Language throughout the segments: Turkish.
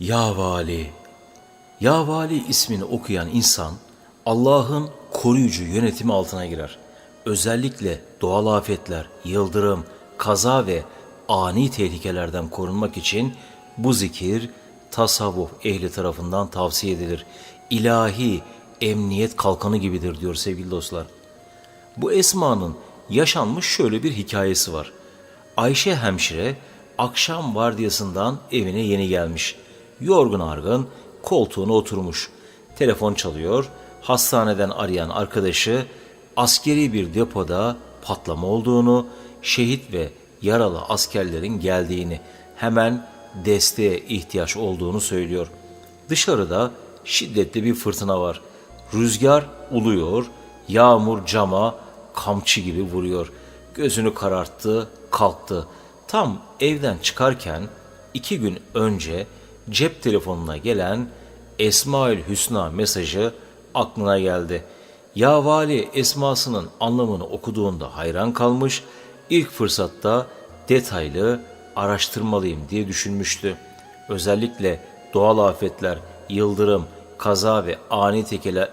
Ya Vali, Ya Vali ismini okuyan insan Allah'ın koruyucu yönetimi altına girer. Özellikle doğal afetler, yıldırım, kaza ve ani tehlikelerden korunmak için bu zikir tasavvuf ehli tarafından tavsiye edilir. İlahi emniyet kalkanı gibidir diyor sevgili dostlar. Bu esmanın yaşanmış şöyle bir hikayesi var. Ayşe hemşire akşam vardiyasından evine yeni gelmiş. Yorgun argın koltuğuna oturmuş. Telefon çalıyor. Hastaneden arayan arkadaşı askeri bir depoda patlama olduğunu, şehit ve yaralı askerlerin geldiğini, hemen desteğe ihtiyaç olduğunu söylüyor. Dışarıda şiddetli bir fırtına var. Rüzgar uluyor, yağmur cama kamçı gibi vuruyor. Gözünü kararttı, kalktı. Tam evden çıkarken iki gün önce cep telefonuna gelen Esmaül Hüsna mesajı aklına geldi. Ya vali esmasının anlamını okuduğunda hayran kalmış, ilk fırsatta detaylı araştırmalıyım diye düşünmüştü. Özellikle doğal afetler, yıldırım, kaza ve ani tekele,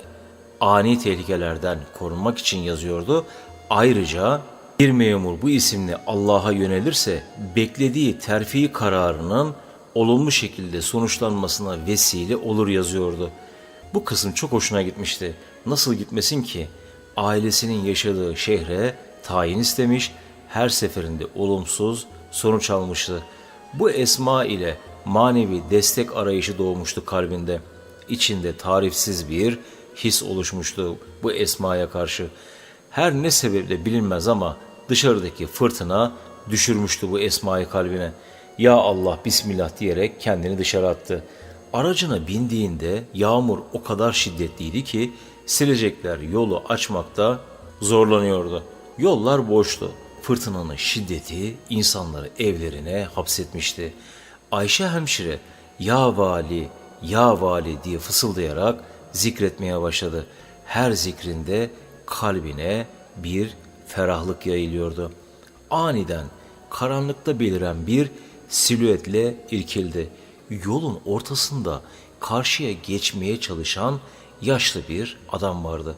ani tehlikelerden korunmak için yazıyordu. Ayrıca bir memur bu isimle Allah'a yönelirse beklediği terfi kararının olumlu şekilde sonuçlanmasına vesile olur yazıyordu. Bu kısım çok hoşuna gitmişti. Nasıl gitmesin ki? Ailesinin yaşadığı şehre tayin istemiş, her seferinde olumsuz sonuç almıştı. Bu esma ile manevi destek arayışı doğmuştu kalbinde. İçinde tarifsiz bir his oluşmuştu bu esmaya karşı. Her ne sebeple bilinmez ama dışarıdaki fırtına düşürmüştü bu esmayı kalbine. Ya Allah Bismillah diyerek kendini dışarı attı. Aracına bindiğinde yağmur o kadar şiddetliydi ki silecekler yolu açmakta zorlanıyordu. Yollar boştu. Fırtınanın şiddeti insanları evlerine hapsetmişti. Ayşe hemşire ya vali ya vali diye fısıldayarak zikretmeye başladı. Her zikrinde kalbine bir ferahlık yayılıyordu. Aniden karanlıkta beliren bir silüetle irkildi. Yolun ortasında karşıya geçmeye çalışan yaşlı bir adam vardı.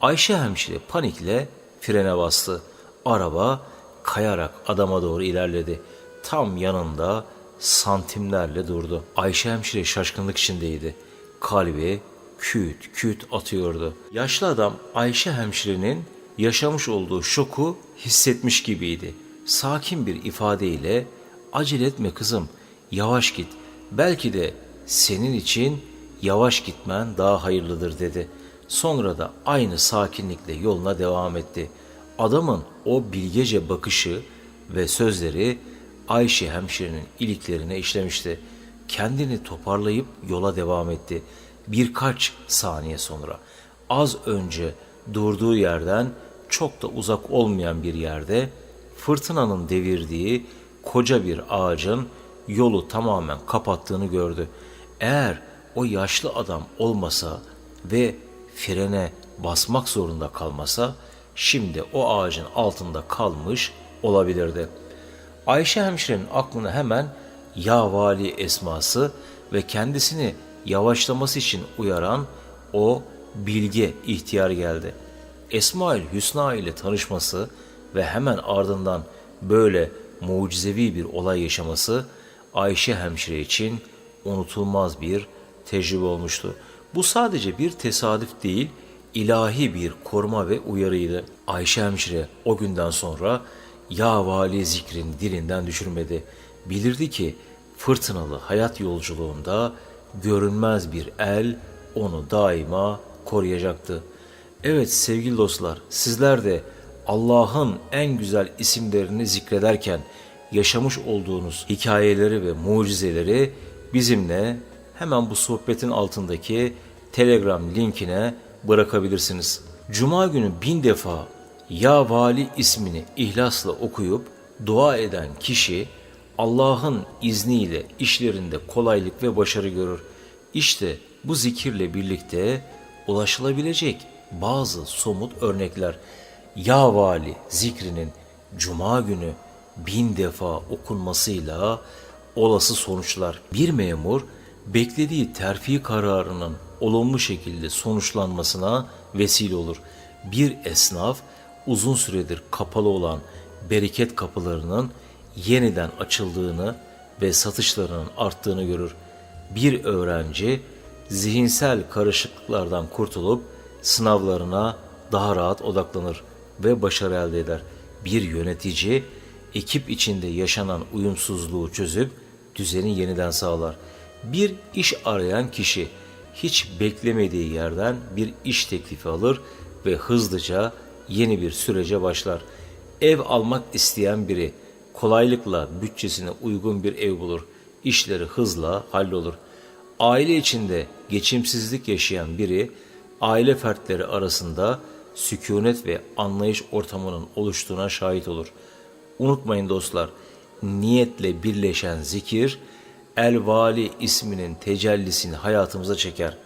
Ayşe hemşire panikle frene bastı. Araba kayarak adama doğru ilerledi. Tam yanında santimlerle durdu. Ayşe hemşire şaşkınlık içindeydi. Kalbi küt küt atıyordu. Yaşlı adam Ayşe hemşirenin yaşamış olduğu şoku hissetmiş gibiydi. Sakin bir ifadeyle acele etme kızım, yavaş git. Belki de senin için yavaş gitmen daha hayırlıdır dedi. Sonra da aynı sakinlikle yoluna devam etti. Adamın o bilgece bakışı ve sözleri Ayşe hemşirenin iliklerine işlemişti. Kendini toparlayıp yola devam etti. Birkaç saniye sonra az önce durduğu yerden çok da uzak olmayan bir yerde fırtınanın devirdiği koca bir ağacın yolu tamamen kapattığını gördü. Eğer o yaşlı adam olmasa ve frene basmak zorunda kalmasa şimdi o ağacın altında kalmış olabilirdi. Ayşe hemşirenin aklına hemen ya vali esması ve kendisini yavaşlaması için uyaran o bilge ihtiyar geldi. Esmaül Hüsna ile tanışması ve hemen ardından böyle mucizevi bir olay yaşaması Ayşe hemşire için unutulmaz bir tecrübe olmuştu. Bu sadece bir tesadüf değil, ilahi bir koruma ve uyarıydı. Ayşe hemşire o günden sonra ya vali zikrin dilinden düşürmedi. Bilirdi ki fırtınalı hayat yolculuğunda görünmez bir el onu daima koruyacaktı. Evet sevgili dostlar sizler de Allah'ın en güzel isimlerini zikrederken yaşamış olduğunuz hikayeleri ve mucizeleri bizimle hemen bu sohbetin altındaki Telegram linkine bırakabilirsiniz. Cuma günü bin defa Ya Vali ismini ihlasla okuyup dua eden kişi Allah'ın izniyle işlerinde kolaylık ve başarı görür. İşte bu zikirle birlikte ulaşılabilecek bazı somut örnekler. Ya Vali zikrinin cuma günü bin defa okunmasıyla olası sonuçlar. Bir memur beklediği terfi kararının olumlu şekilde sonuçlanmasına vesile olur. Bir esnaf uzun süredir kapalı olan bereket kapılarının yeniden açıldığını ve satışlarının arttığını görür. Bir öğrenci zihinsel karışıklıklardan kurtulup sınavlarına daha rahat odaklanır ve başarı elde eder. Bir yönetici ekip içinde yaşanan uyumsuzluğu çözüp düzeni yeniden sağlar. Bir iş arayan kişi hiç beklemediği yerden bir iş teklifi alır ve hızlıca yeni bir sürece başlar. Ev almak isteyen biri kolaylıkla bütçesine uygun bir ev bulur. İşleri hızla hallolur. Aile içinde geçimsizlik yaşayan biri aile fertleri arasında sükunet ve anlayış ortamının oluştuğuna şahit olur. Unutmayın dostlar, niyetle birleşen zikir El Vali isminin tecellisini hayatımıza çeker.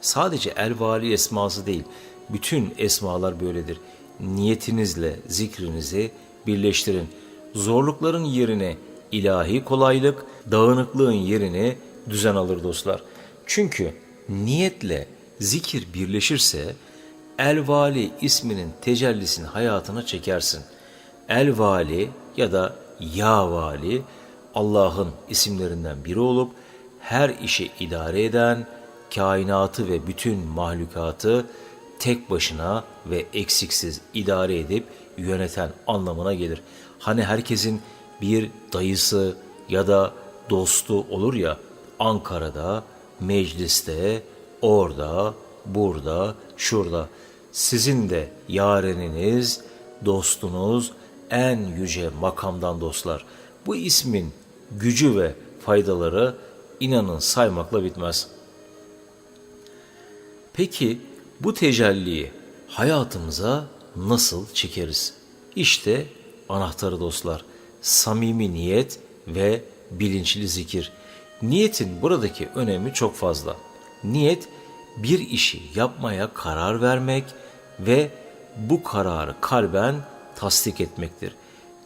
Sadece El Vali esması değil, bütün esmalar böyledir. Niyetinizle zikrinizi birleştirin. Zorlukların yerine ilahi kolaylık, dağınıklığın yerine düzen alır dostlar. Çünkü niyetle zikir birleşirse El Vali isminin tecellisini hayatına çekersin. El Vali ya da Ya Vali Allah'ın isimlerinden biri olup her işi idare eden, kainatı ve bütün mahlukatı tek başına ve eksiksiz idare edip yöneten anlamına gelir. Hani herkesin bir dayısı ya da dostu olur ya Ankara'da, mecliste, orada, burada, şurada. Sizin de yareniniz, dostunuz en yüce makamdan dostlar. Bu ismin gücü ve faydaları inanın saymakla bitmez. Peki bu tecelliyi hayatımıza nasıl çekeriz? İşte anahtarı dostlar. Samimi niyet ve bilinçli zikir. Niyetin buradaki önemi çok fazla. Niyet bir işi yapmaya karar vermek ve bu kararı kalben tasdik etmektir.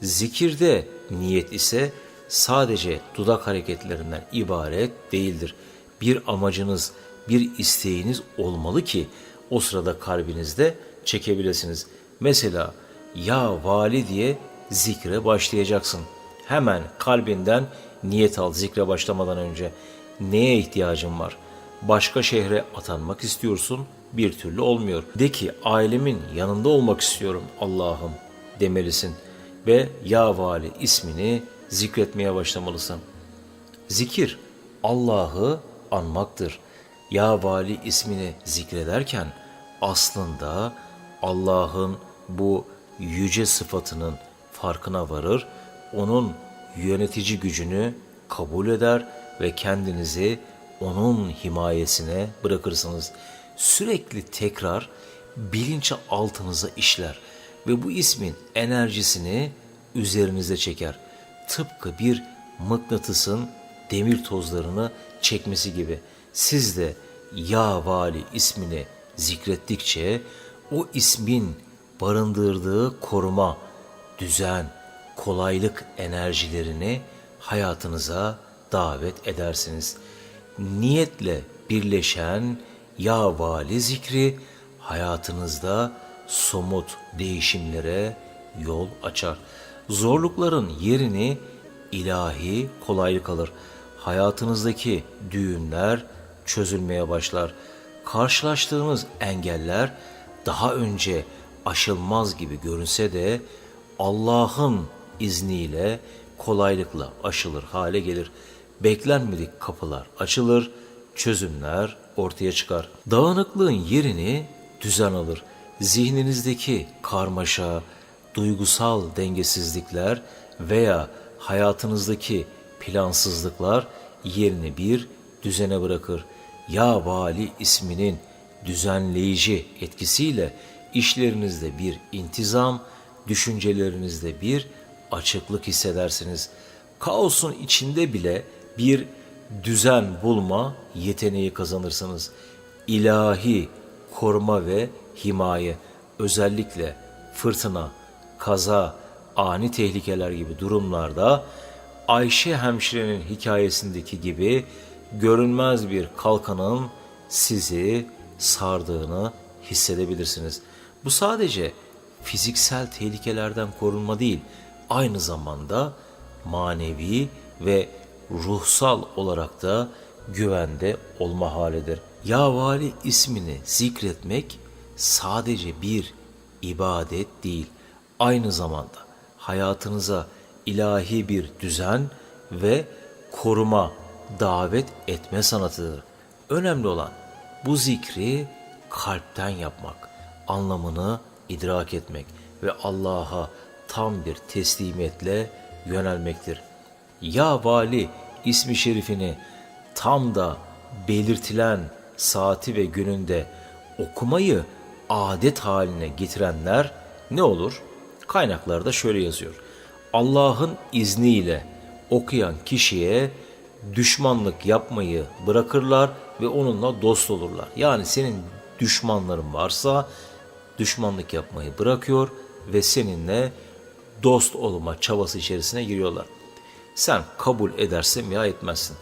Zikirde niyet ise sadece dudak hareketlerinden ibaret değildir. Bir amacınız, bir isteğiniz olmalı ki o sırada kalbinizde çekebilirsiniz. Mesela ya vali diye zikre başlayacaksın. Hemen kalbinden niyet al zikre başlamadan önce. Neye ihtiyacın var? Başka şehre atanmak istiyorsun, bir türlü olmuyor. De ki ailemin yanında olmak istiyorum Allah'ım demelisin ve Ya Vali ismini zikretmeye başlamalısın. Zikir Allah'ı anmaktır. Ya Vali ismini zikrederken aslında Allah'ın bu yüce sıfatının farkına varır, onun yönetici gücünü kabul eder ve kendinizi onun himayesine bırakırsınız. Sürekli tekrar bilinç altınıza işler ve bu ismin enerjisini üzerinize çeker. Tıpkı bir mıknatısın demir tozlarını çekmesi gibi. Siz de Ya Vali ismini zikrettikçe o ismin barındırdığı koruma, düzen, kolaylık enerjilerini hayatınıza davet edersiniz. Niyetle birleşen Ya Vali zikri hayatınızda somut değişimlere yol açar. Zorlukların yerini ilahi kolaylık alır. Hayatınızdaki düğümler çözülmeye başlar. Karşılaştığınız engeller daha önce aşılmaz gibi görünse de Allah'ın izniyle kolaylıkla aşılır hale gelir. Beklenmedik kapılar açılır, çözümler ortaya çıkar. Dağınıklığın yerini düzen alır. Zihninizdeki karmaşa, duygusal dengesizlikler veya hayatınızdaki plansızlıklar yerini bir düzene bırakır. Ya Vali isminin düzenleyici etkisiyle işlerinizde bir intizam, düşüncelerinizde bir açıklık hissedersiniz. Kaosun içinde bile bir düzen bulma yeteneği kazanırsınız. İlahi koruma ve himaye özellikle fırtına, kaza, ani tehlikeler gibi durumlarda Ayşe hemşirenin hikayesindeki gibi görünmez bir kalkanın sizi sardığını hissedebilirsiniz. Bu sadece fiziksel tehlikelerden korunma değil, aynı zamanda manevi ve ruhsal olarak da güvende olma halidir. Ya Vali ismini zikretmek sadece bir ibadet değil, aynı zamanda hayatınıza ilahi bir düzen ve koruma, davet etme sanatıdır. Önemli olan bu zikri kalpten yapmak, anlamını idrak etmek ve Allah'a tam bir teslimiyetle yönelmektir. Ya Vali ismi şerifini tam da belirtilen saati ve gününde okumayı adet haline getirenler ne olur? Kaynaklarda şöyle yazıyor. Allah'ın izniyle okuyan kişiye düşmanlık yapmayı bırakırlar ve onunla dost olurlar. Yani senin düşmanların varsa düşmanlık yapmayı bırakıyor ve seninle dost olma çabası içerisine giriyorlar. Sen kabul edersin veya etmezsin.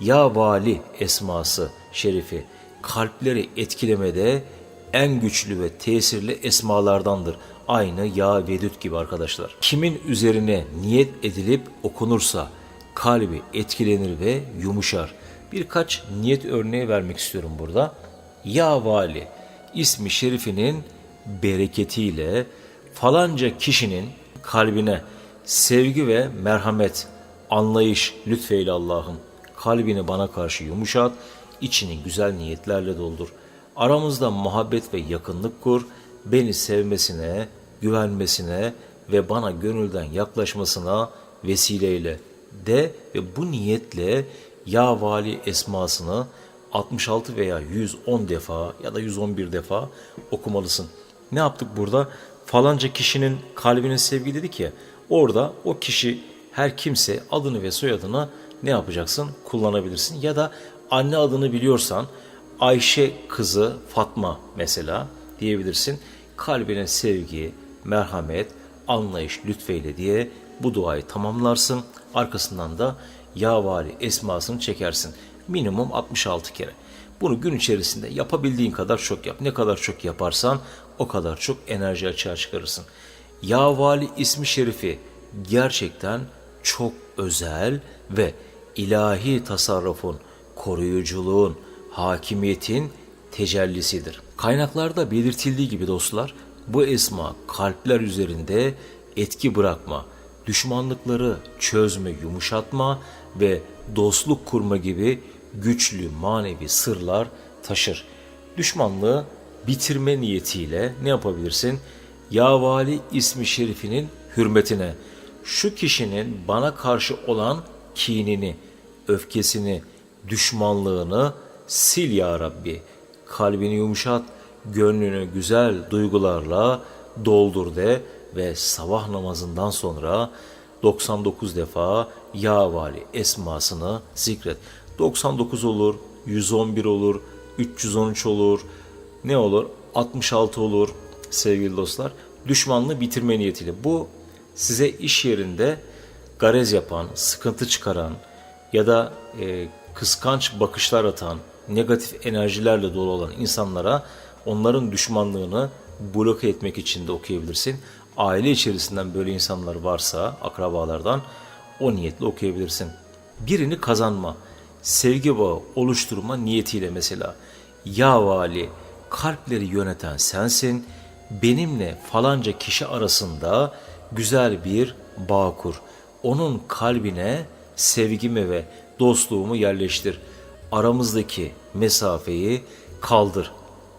Ya Vali esması şerifi kalpleri etkilemede en güçlü ve tesirli esmalardandır. Aynı Ya Vedüt gibi arkadaşlar. Kimin üzerine niyet edilip okunursa kalbi etkilenir ve yumuşar. Birkaç niyet örneği vermek istiyorum burada. Ya Vali ismi şerifinin bereketiyle falanca kişinin kalbine sevgi ve merhamet, anlayış lütfeyle Allah'ım. Kalbini bana karşı yumuşat, içini güzel niyetlerle doldur. Aramızda muhabbet ve yakınlık kur, beni sevmesine, güvenmesine ve bana gönülden yaklaşmasına vesileyle de ve bu niyetle Ya Vali esmasını 66 veya 110 defa ya da 111 defa okumalısın. Ne yaptık burada? Falanca kişinin kalbine sevgi dedik ya. Orada o kişi her kimse adını ve soyadını ne yapacaksın? Kullanabilirsin. Ya da anne adını biliyorsan Ayşe kızı Fatma mesela diyebilirsin. Kalbine sevgi, merhamet, anlayış lütfeyle diye bu duayı tamamlarsın. Arkasından da Ya Vali esmasını çekersin. Minimum 66 kere. Bunu gün içerisinde yapabildiğin kadar çok yap. Ne kadar çok yaparsan o kadar çok enerji açığa çıkarırsın. Ya Vali ismi şerifi gerçekten çok özel ve ilahi tasarrufun, koruyuculuğun, hakimiyetin tecellisidir. Kaynaklarda belirtildiği gibi dostlar, bu esma kalpler üzerinde etki bırakma, düşmanlıkları çözme, yumuşatma ve dostluk kurma gibi güçlü manevi sırlar taşır. Düşmanlığı bitirme niyetiyle ne yapabilirsin? Ya Vali ismi şerifinin hürmetine şu kişinin bana karşı olan kinini, öfkesini, düşmanlığını sil ya Rabbi. Kalbini yumuşat, gönlünü güzel duygularla doldur de ve sabah namazından sonra 99 defa Ya Vali esmasını zikret. 99 olur, 111 olur, 313 olur, ne olur? 66 olur sevgili dostlar. Düşmanlığı bitirme niyetiyle. Bu size iş yerinde garez yapan, sıkıntı çıkaran ya da e, kıskanç bakışlar atan, negatif enerjilerle dolu olan insanlara onların düşmanlığını bloke etmek için de okuyabilirsin. Aile içerisinden böyle insanlar varsa akrabalardan o niyetle okuyabilirsin. Birini kazanma, sevgi bağı oluşturma niyetiyle mesela ya vali kalpleri yöneten sensin, benimle falanca kişi arasında güzel bir bağ kur. Onun kalbine sevgimi ve dostluğumu yerleştir. Aramızdaki mesafeyi kaldır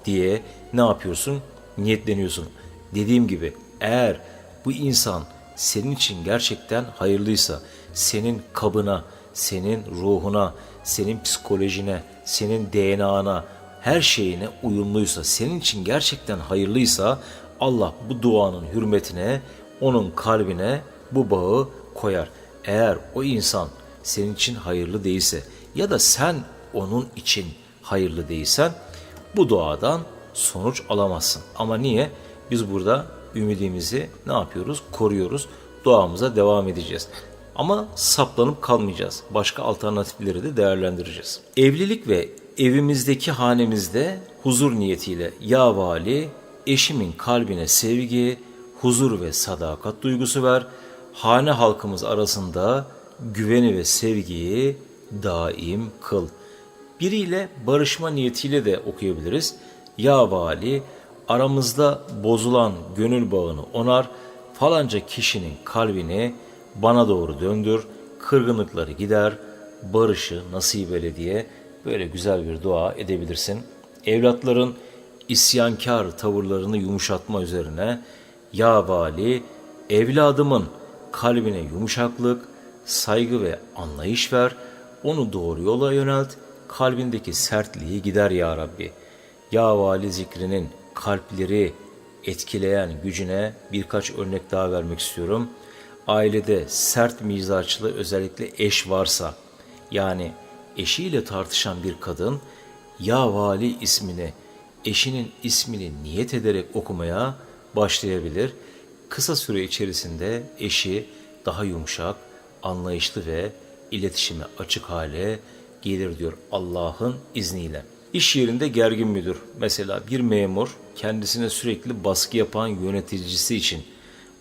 diye ne yapıyorsun? Niyetleniyorsun. Dediğim gibi eğer bu insan senin için gerçekten hayırlıysa, senin kabına, senin ruhuna, senin psikolojine, senin DNA'na, her şeyine uyumluysa, senin için gerçekten hayırlıysa Allah bu duanın hürmetine onun kalbine bu bağı koyar. Eğer o insan senin için hayırlı değilse ya da sen onun için hayırlı değilsen bu duadan sonuç alamazsın. Ama niye? Biz burada ümidimizi ne yapıyoruz? Koruyoruz. Duamıza devam edeceğiz. Ama saplanıp kalmayacağız. Başka alternatifleri de değerlendireceğiz. Evlilik ve evimizdeki hanemizde huzur niyetiyle ya vali eşimin kalbine sevgi, huzur ve sadakat duygusu ver. Hane halkımız arasında güveni ve sevgiyi daim kıl. Biriyle barışma niyetiyle de okuyabiliriz. Ya vali aramızda bozulan gönül bağını onar, falanca kişinin kalbini bana doğru döndür, kırgınlıkları gider, barışı nasip eyle diye böyle güzel bir dua edebilirsin. Evlatların isyankar tavırlarını yumuşatma üzerine Ya vali evladımın kalbine yumuşaklık, saygı ve anlayış ver, onu doğru yola yönelt, kalbindeki sertliği gider ya Rabbi. Ya vali zikrinin kalpleri etkileyen gücüne birkaç örnek daha vermek istiyorum. Ailede sert mizaçlı özellikle eş varsa, yani eşiyle tartışan bir kadın ya vali ismini, eşinin ismini niyet ederek okumaya başlayabilir. Kısa süre içerisinde eşi daha yumuşak, anlayışlı ve iletişime açık hale gelir diyor Allah'ın izniyle. İş yerinde gergin müdür. Mesela bir memur kendisine sürekli baskı yapan yöneticisi için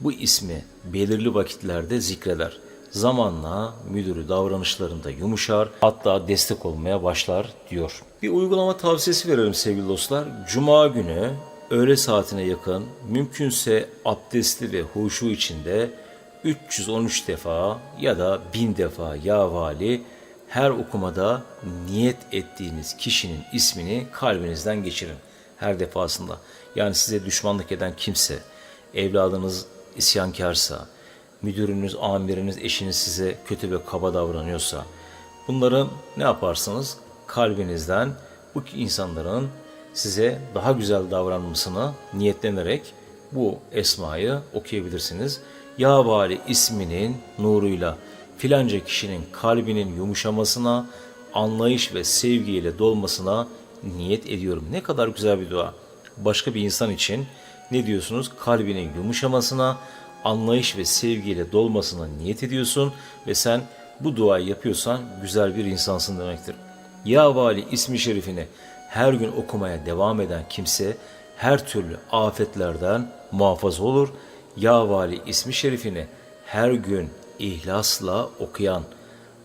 bu ismi belirli vakitlerde zikreder. Zamanla müdürü davranışlarında yumuşar hatta destek olmaya başlar diyor. Bir uygulama tavsiyesi verelim sevgili dostlar. Cuma günü öğle saatine yakın mümkünse abdestli ve huşu içinde 313 defa ya da 1000 defa ya vali her okumada niyet ettiğiniz kişinin ismini kalbinizden geçirin her defasında. Yani size düşmanlık eden kimse, evladınız isyankarsa, müdürünüz, amiriniz, eşiniz size kötü ve kaba davranıyorsa bunların ne yaparsınız? Kalbinizden bu insanların size daha güzel davranmasını niyetlenerek bu esmayı okuyabilirsiniz. Ya Vali isminin nuruyla filanca kişinin kalbinin yumuşamasına, anlayış ve sevgiyle dolmasına niyet ediyorum. Ne kadar güzel bir dua. Başka bir insan için ne diyorsunuz? Kalbinin yumuşamasına, anlayış ve sevgiyle dolmasına niyet ediyorsun ve sen bu duayı yapıyorsan güzel bir insansın demektir. Ya Vali ismi şerifini her gün okumaya devam eden kimse her türlü afetlerden muhafaza olur. Ya Vali ismi şerifini her gün ihlasla okuyan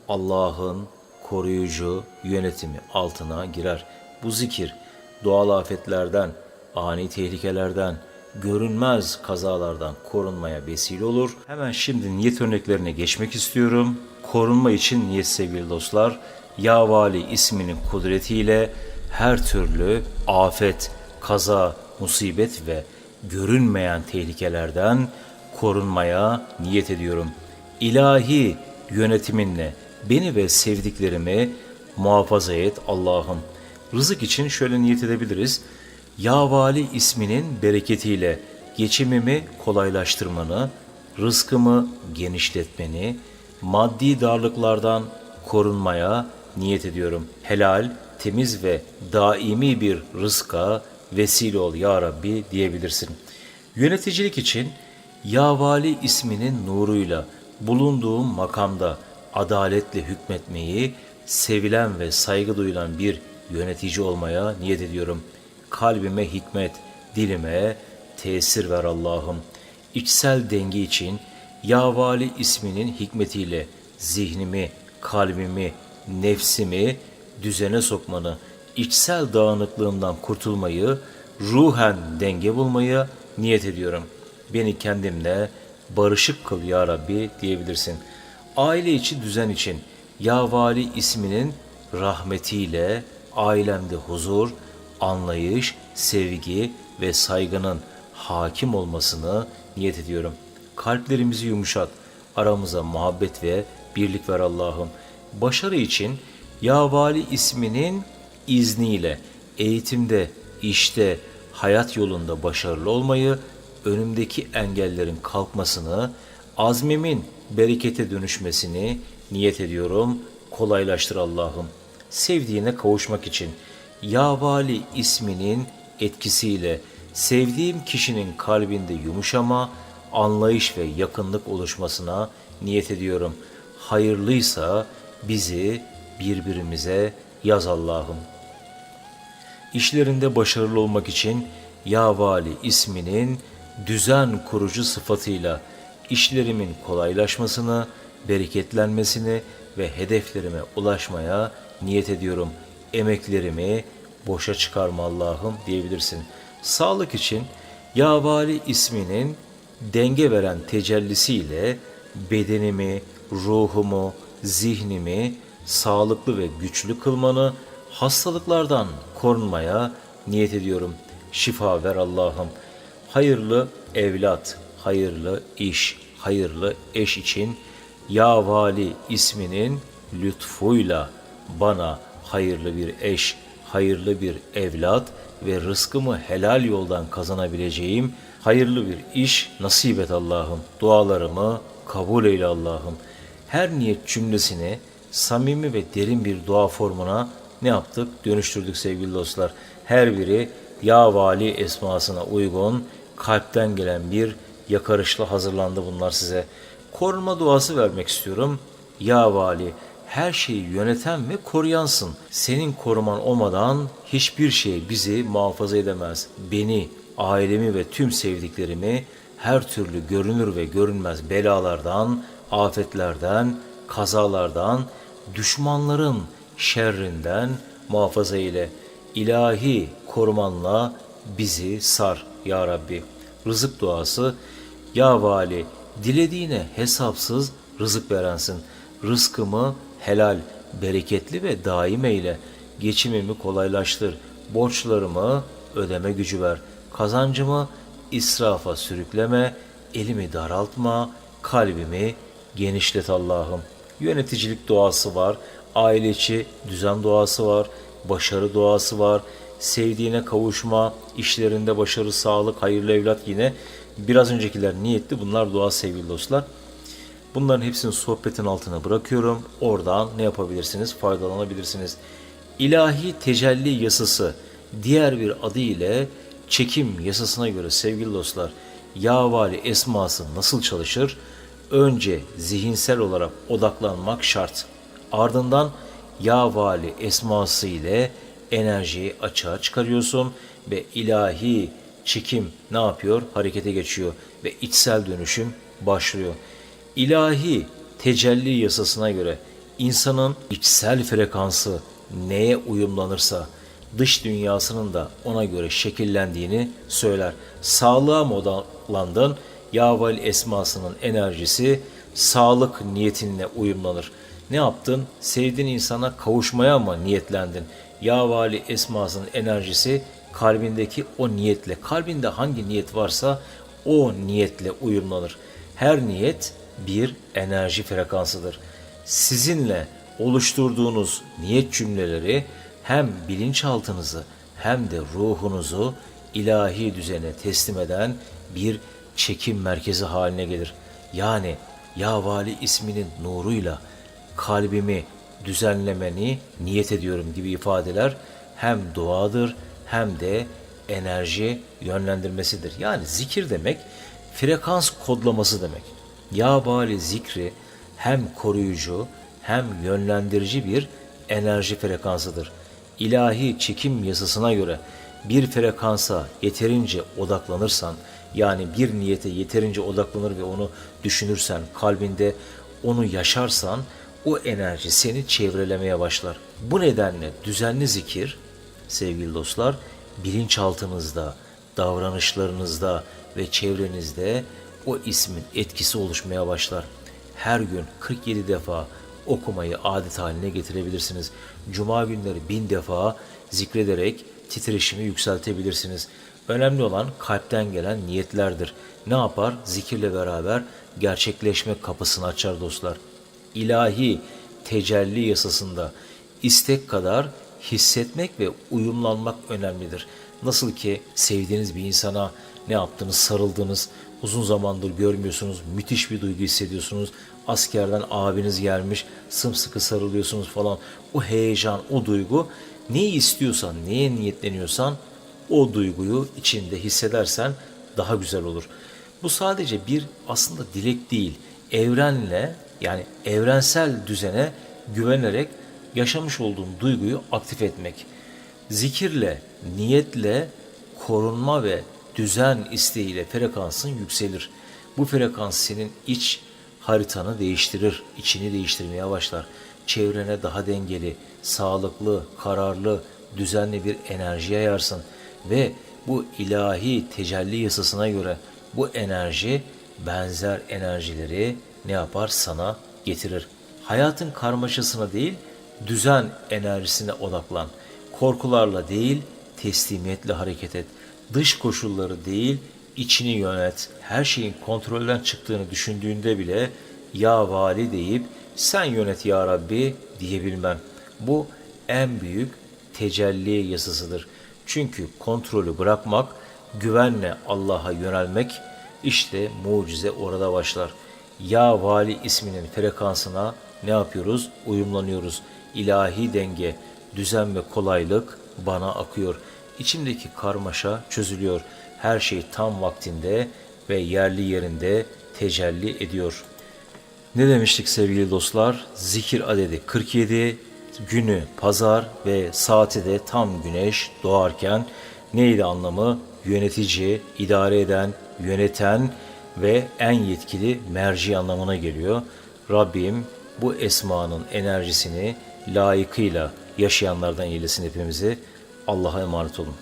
Allah'ın koruyucu yönetimi altına girer. Bu zikir doğal afetlerden, ani tehlikelerden, görünmez kazalardan korunmaya vesile olur. Hemen şimdi niyet örneklerine geçmek istiyorum. Korunma için niyet sevgili dostlar. Ya Vali isminin kudretiyle her türlü afet, kaza, musibet ve görünmeyen tehlikelerden korunmaya niyet ediyorum. İlahi yönetiminle beni ve sevdiklerimi muhafaza et Allah'ım. Rızık için şöyle niyet edebiliriz. Ya Vali isminin bereketiyle geçimimi kolaylaştırmanı, rızkımı genişletmeni, maddi darlıklardan korunmaya niyet ediyorum. Helal, temiz ve daimi bir rızka vesile ol ya Rabbi diyebilirsin. Yöneticilik için Ya Vali isminin nuruyla bulunduğum makamda adaletle hükmetmeyi, sevilen ve saygı duyulan bir yönetici olmaya niyet ediyorum. Kalbime hikmet, dilime tesir ver Allah'ım. İçsel denge için Ya Vali isminin hikmetiyle zihnimi, kalbimi, nefsimi düzene sokmanı, içsel dağınıklığımdan kurtulmayı, ruhen denge bulmayı niyet ediyorum. Beni kendimle barışık kıl ya Rabbi diyebilirsin. Aile içi düzen için Ya Vali isminin rahmetiyle ailemde huzur, anlayış, sevgi ve saygının hakim olmasını niyet ediyorum. Kalplerimizi yumuşat, aramıza muhabbet ve birlik ver Allah'ım. Başarı için Ya Vali isminin izniyle eğitimde, işte, hayat yolunda başarılı olmayı, önümdeki engellerin kalkmasını, azmimin berekete dönüşmesini niyet ediyorum. Kolaylaştır Allah'ım. Sevdiğine kavuşmak için Ya Vali isminin etkisiyle sevdiğim kişinin kalbinde yumuşama, anlayış ve yakınlık oluşmasına niyet ediyorum. hayırlıysa bizi birbirimize yaz Allah'ım. İşlerinde başarılı olmak için Ya Vali isminin düzen kurucu sıfatıyla işlerimin kolaylaşmasını, bereketlenmesini ve hedeflerime ulaşmaya niyet ediyorum. Emeklerimi boşa çıkarma Allah'ım diyebilirsin. Sağlık için Ya Vali isminin denge veren tecellisiyle bedenimi, ruhumu, zihnimi sağlıklı ve güçlü kılmanı, hastalıklardan korunmaya niyet ediyorum. Şifa ver Allah'ım. Hayırlı evlat, hayırlı iş, hayırlı eş için Ya Vali isminin lütfuyla bana hayırlı bir eş, hayırlı bir evlat ve rızkımı helal yoldan kazanabileceğim hayırlı bir iş nasip et Allah'ım. Dualarımı kabul eyle Allah'ım. Her niyet cümlesini samimi ve derin bir dua formuna ne yaptık? Dönüştürdük sevgili dostlar. Her biri Ya Vali esmasına uygun kalpten gelen bir yakarışla hazırlandı bunlar size. Korunma duası vermek istiyorum. Ya Vali her şeyi yöneten ve koruyansın. Senin koruman olmadan hiçbir şey bizi muhafaza edemez. Beni, ailemi ve tüm sevdiklerimi her türlü görünür ve görünmez belalardan, afetlerden, kazalardan, düşmanların şerrinden muhafaza ile ilahi korumanla bizi sar ya Rabbi. Rızık duası ya vali dilediğine hesapsız rızık verensin. Rızkımı helal, bereketli ve daim eyle. Geçimimi kolaylaştır. Borçlarımı ödeme gücü ver. Kazancımı israfa sürükleme. Elimi daraltma. Kalbimi genişlet Allah'ım. Yöneticilik duası var. Aile içi düzen duası var. Başarı duası var. Sevdiğine kavuşma, işlerinde başarı, sağlık, hayırlı evlat yine. Biraz öncekiler niyetli. Bunlar dua sevgili dostlar. Bunların hepsini sohbetin altına bırakıyorum. Oradan ne yapabilirsiniz? Faydalanabilirsiniz. İlahi tecelli yasası diğer bir adı ile çekim yasasına göre sevgili dostlar Ya Vali esması nasıl çalışır? Önce zihinsel olarak odaklanmak şart. Ardından Ya Vali esması ile enerjiyi açığa çıkarıyorsun ve ilahi çekim ne yapıyor? Harekete geçiyor ve içsel dönüşüm başlıyor. İlahi tecelli yasasına göre insanın içsel frekansı neye uyumlanırsa dış dünyasının da ona göre şekillendiğini söyler. Sağlığa mı odaklandın? Yavel esmasının enerjisi sağlık niyetinle uyumlanır. Ne yaptın? Sevdiğin insana kavuşmaya mı niyetlendin? Ya Vali esmasının enerjisi kalbindeki o niyetle, kalbinde hangi niyet varsa o niyetle uyumlanır. Her niyet bir enerji frekansıdır. Sizinle oluşturduğunuz niyet cümleleri hem bilinçaltınızı hem de ruhunuzu ilahi düzene teslim eden bir çekim merkezi haline gelir. Yani Ya Vali isminin nuruyla kalbimi düzenlemeni niyet ediyorum gibi ifadeler hem duadır hem de enerji yönlendirmesidir. Yani zikir demek frekans kodlaması demek. Ya Bali zikri hem koruyucu hem yönlendirici bir enerji frekansıdır. İlahi çekim yasasına göre bir frekansa yeterince odaklanırsan, yani bir niyete yeterince odaklanır ve onu düşünürsen, kalbinde onu yaşarsan, o enerji seni çevrelemeye başlar. Bu nedenle düzenli zikir, sevgili dostlar, bilinçaltınızda, davranışlarınızda ve çevrenizde o ismin etkisi oluşmaya başlar. Her gün 47 defa okumayı adet haline getirebilirsiniz. Cuma günleri bin defa zikrederek titreşimi yükseltebilirsiniz. Önemli olan kalpten gelen niyetlerdir. Ne yapar? Zikirle beraber gerçekleşme kapısını açar dostlar. İlahi tecelli yasasında istek kadar hissetmek ve uyumlanmak önemlidir. Nasıl ki sevdiğiniz bir insana ne yaptınız, sarıldınız, uzun zamandır görmüyorsunuz, müthiş bir duygu hissediyorsunuz. Askerden abiniz gelmiş, sımsıkı sarılıyorsunuz falan. O heyecan, o duygu neyi istiyorsan, neye niyetleniyorsan o duyguyu içinde hissedersen daha güzel olur. Bu sadece bir aslında dilek değil. Evrenle Yani evrensel düzene güvenerek yaşamış olduğun duyguyu aktif etmek. Zikirle, niyetle korunma ve düzen isteğiyle frekansın yükselir. Bu frekans senin iç haritanı değiştirir, içini değiştirmeye başlar. Çevrene daha dengeli, sağlıklı, kararlı, düzenli bir enerji yayarsın ve bu ilahi tecelli yasasına göre bu enerji benzer enerjileri ne yapar sana getirir. Hayatın karmaşasına değil, düzen enerjisine odaklan. Korkularla değil, teslimiyetle hareket et. Dış koşulları değil, içini yönet. Her şeyin kontrolden çıktığını düşündüğünde bile ya vali deyip sen yönet ya Rabbi diyebilmen. Bu en büyük tecelli yasasıdır. Çünkü kontrolü bırakmak, güvenle Allah'a yönelmek işte mucize orada başlar. Ya Vali isminin frekansına ne yapıyoruz? Uyumlanıyoruz. İlahi denge, düzen ve kolaylık bana akıyor. İçimdeki karmaşa çözülüyor. Her şey tam vaktinde ve yerli yerinde tecelli ediyor. Ne demiştik sevgili dostlar? Zikir adedi 47, günü pazar ve saati de tam güneş doğarken neydi anlamı? Yönetici, idare eden, yöneten ve en yetkili merci anlamına geliyor. Rabbim bu esmanın enerjisini layıkıyla yaşayanlardan eylesin hepimizi. Allah'a emanet olun.